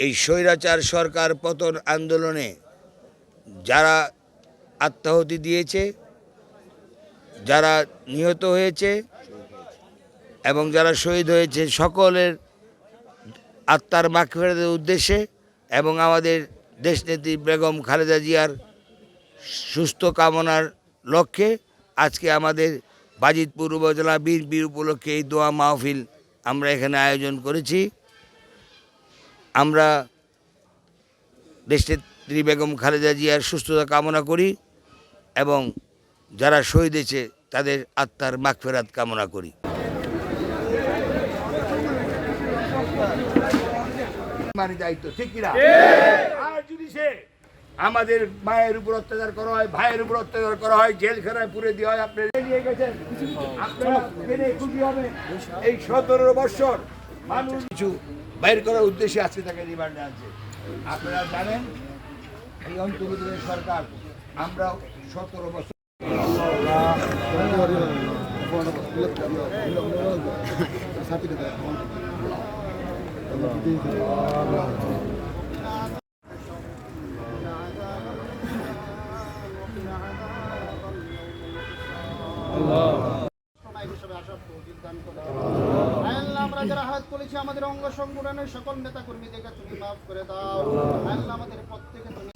এই স্বৈরাচার সরকার পতন আন্দোলনে যারা আত্মাহুতি দিয়েছে, যারা নিহত হয়েছে এবং যারা শহীদ হয়েছে, সকলের আত্মার মাগফিরাতের উদ্দেশ্যে এবং আমাদের দেশনেত্রী বেগম খালেদা জিয়ার সুস্থ কামনার লক্ষ্যে আজকে আমাদের বাজিতপুর উপজেলা বিএনপির উপলক্ষে এই দোয়া মাহফিল আমরা এখানে আয়োজন করেছি। আমরা দেশনেত্রী বেগম খালেদা জিয়ার সুস্থতা কামনা করি এবং যারা শহীদ হয়েছে তাদের আত্মার মাগফেরাত কামনা করি। দায়িত্ব ঠিক কিনা? আর যদি সে আমাদের মায়ের উপর অত্যাচার করা হয় ভাইয়ের উপর অত্যাচার করা হয় জেলখানায় পুরে দেওয়া হয় আপনি নিয়ে গেছেন? আপনারা খুশি হবে এই সতেরো বছর মানুষ কিছু বাইর করার উদ্দেশ্যে আজকে তাকে রিমান্ডে আনছে আপনারা জানেন, এই অন্তর্বর্তী সরকার, আমরা সতেরো বছর সময় আমরা যারা হাত করেছি, আমাদের অঙ্গ সংগঠনের সকল নেতা কর্মীদেরকে তুমি মাফ করে দাও। আল্লাহ আমাদের প্রত্যেকে তুমি